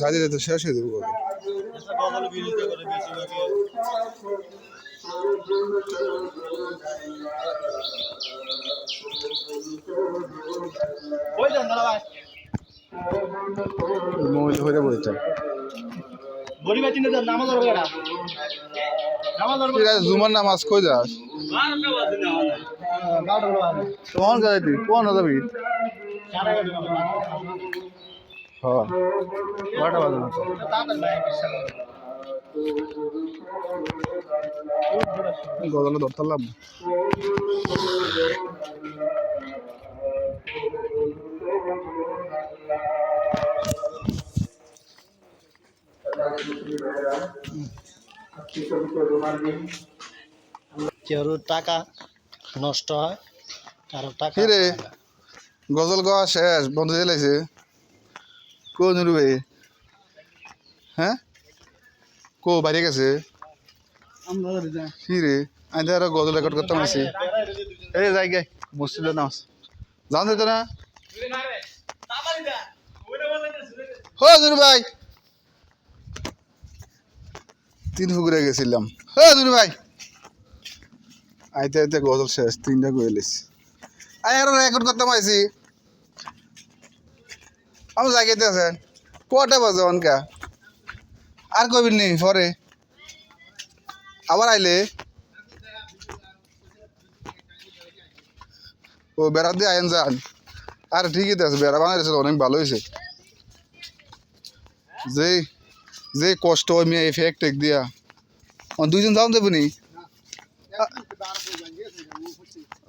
যাইতে যেতে শেষ হয়ে দেবো জুমার নামাজ কই যাস? কোন তুই? কোন যাবি সাড়ে এগারোটা বাজে। হ্যাঁ বারোটা বাজে না গজালে ধরতাম কেউ টাকা নষ্ট হয় কারও টাকা গজল গাওয়া শেষ বন্ধ হয়ে লাগছে কোন রুবে হ্যাঁ? কো বাইরে গেছে? কি রে? আমি আর গজল রেকর্ড করতাম আছি। এই যাই গে মসজিদে নামাজ। জান দিত না হো দুনু ভাই। তিন ফুকুরে গেছিলাম। হো দুনু ভাই। আইতে আইতে গজল শেষ তিনটা করে আই আর রেকর্ড করতাম আইছি আমি জায়গাতে আছেন কটা বাজে অনকা? আর কবি নেই পরে আবার আইলে? ও বেড়া দিয়ে আইন যান। আর ঠিকই আছে, বেড়া বানাইছে অনেক ভালো হয়েছে যে যে কষ্ট ওই মেয়ে ফেক টেক দিয়া। দুইজন যাওন দেবো নি?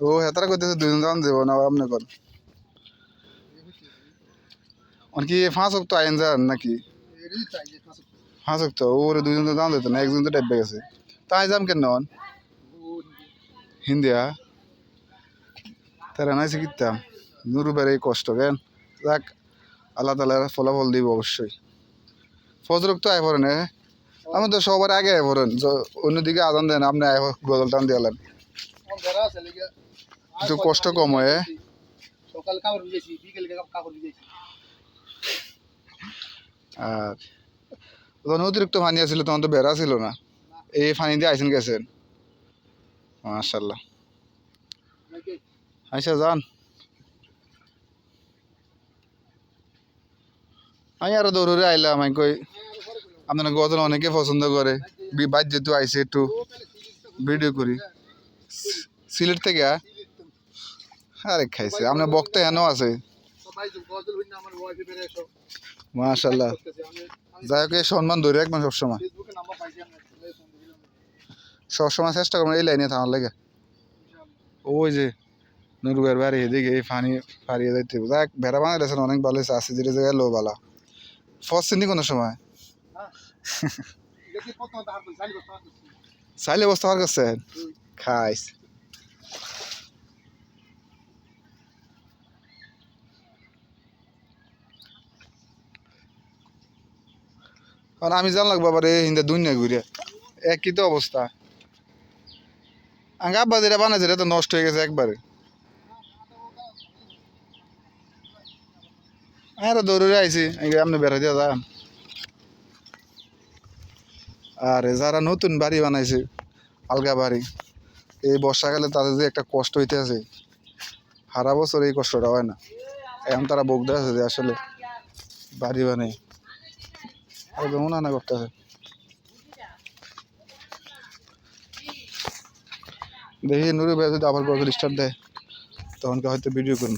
ও, হেতারা করতেছে দুইজন যাওন দেবো না, আপনি কর অনকি পাঁচ তো আইন যান নাকি পাঁচ তো ওরে দুইজন তো যাওন দিত না একজন তো টাইপ গেছে তাই যাম কেন নন হিন্দিয়া তারা নাই শিখিতাম নুরুবের এই কষ্ট কেন যাক আল্লাহ তালার ফলাফল দিব অবশ্যই ফজরক তো আয় পড়েন আমি তো সবার আগে আয় পড়েন অন্যদিকে আদান দেন আপনি আয় গজল টান দিয়ে একটু কষ্ট কম হয় সকাল কাপড় বিকেল কাপড় আর যখন অতিরিক্ত পানি আছিল, তখন তো বেড়া ছিল না। এই পানি দিয়ে আইসেন গেছেন। মাশাল্লাহ আচ্ছা যান। আমি আরও দৌড়ে আইলাম, আমি কই, আপনার গজল অনেকে পছন্দ করে। বি- বাইর যেহেতু আইসে একটু ভিডিও করি। সিলেট থেকে? আরে খাইছে, আপনার বক্তা হেন আছে। মাশাল্লাহ যাই হোক সম্মান ধরে রাখবেন সবসময়। সবসময় চেষ্টা করবেন এই লাইনে থাকার লাগে। ওই যে নুরুবের বাড়ি এদিকে এই পানি ফারিয়ে যাইতে। যাক ভেড়া বানাই রেছেন অনেক ভালো হয়েছে। আসি ধীরে জায়গায় লো বালা ফস চিনি কোনো সময়? চাইলে বস্তা পার করছেন খাইস। কারণ আমি জানলাম বাবা রে হিন্দে দুনিয়া ঘুরে। একই তো অবস্থা? আঙ্গা আব্বা যেটা বানাইছে এটা তো নষ্ট হয়ে গেছে একবারে। আরে দৌড়ে আইছি। আপনি বেড়া দিয়ে যান। আর, যারা নতুন বাড়ি বানাইছে, আলগা বাড়ি, এই বর্ষাকালে তাদের যে একটা কষ্ট হইতে আছে সারা বছর এই কষ্টটা হয় না। এখন তারা বকতে আছে যে আসলে বাড়ি একদম উনানা করতে হবে দেখি নুরু ভাই যদি আবার গজল স্টার্ট দেয় তখনকে হয়তো ভিডিও করুন।